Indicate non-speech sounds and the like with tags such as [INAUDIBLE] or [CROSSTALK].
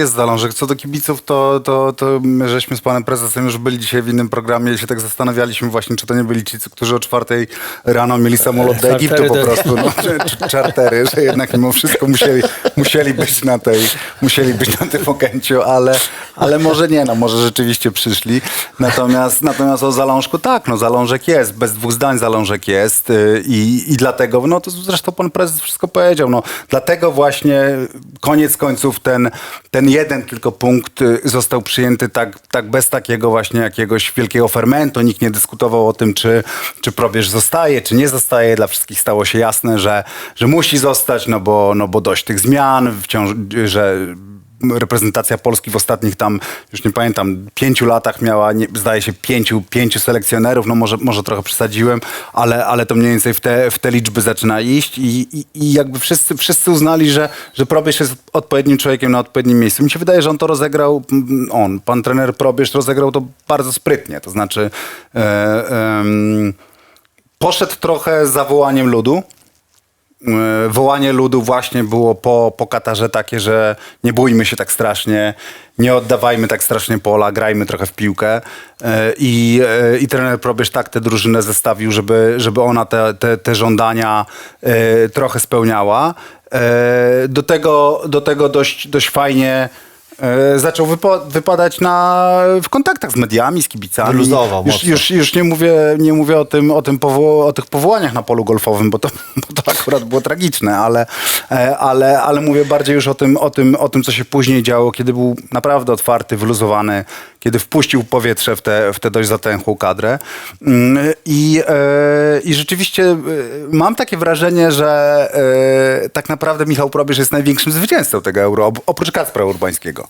Jest zalążek. Co do kibiców, to, to, to my żeśmy z panem prezesem już byli dzisiaj w innym programie i się tak zastanawialiśmy właśnie, czy to nie byli ci, którzy o czwartej rano mieli samolot do Egiptu po prostu, no, czy, czy czartery, że jednak mimo wszystko musieli, musieli być na tej, musieli być na tym okęciu, ale, ale może nie, no może rzeczywiście przyszli. Natomiast, natomiast o zalążku tak, no zalążek jest, bez dwóch zdań zalążek jest y, i, i dlatego, no to zresztą pan prezes wszystko powiedział, no dlatego właśnie koniec końców ten, ten jeden tylko punkt y, został przyjęty tak, tak bez takiego właśnie jakiegoś wielkiego fermentu. Nikt nie dyskutował o tym, czy, czy probierz zostaje, czy nie zostaje. Dla wszystkich stało się jasne, że, że musi zostać, no bo, no bo dość tych zmian, wciąż, że reprezentacja Polski w ostatnich tam, już nie pamiętam, pięciu latach miała, nie, zdaje się, pięciu, pięciu selekcjonerów, no może, może trochę przesadziłem, ale, ale to mniej więcej w te, w te liczby zaczyna iść i, i, i jakby wszyscy, wszyscy uznali, że, że Probierz jest odpowiednim człowiekiem na odpowiednim miejscu. Mi się wydaje, że on to rozegrał, mm, on, pan trener Probierz rozegrał to bardzo sprytnie, to znaczy e, em, poszedł trochę za wołaniem ludu, E, wołanie ludu właśnie było po, po Katarze takie, że nie bójmy się tak strasznie, nie oddawajmy tak strasznie pola, grajmy trochę w piłkę. E, I, e, i trener Probierz tak tę drużynę zestawił, żeby, żeby ona te, te, te żądania e, trochę spełniała. E, Do tego, do tego dość, dość fajnie e, zaczął wypadać na, w kontaktach z mediami, z kibicami. Wyluzował już, mocno. już, już nie mówię, nie mówię o, tym, o, tym o tych powołaniach na polu golfowym, bo to, [LAUGHS] bo to akurat było tragiczne, ale, e, ale, ale mówię bardziej już o tym, o, tym, o tym, co się później działo, kiedy był naprawdę otwarty, wyluzowany, kiedy wpuścił powietrze w tę w tę dość zatęchłą kadrę. Mm, I, e, I rzeczywiście mam takie wrażenie, że tak naprawdę Michał Probierz jest największym zwycięzcą tego euro, op- oprócz Kacpra Urbańskiego.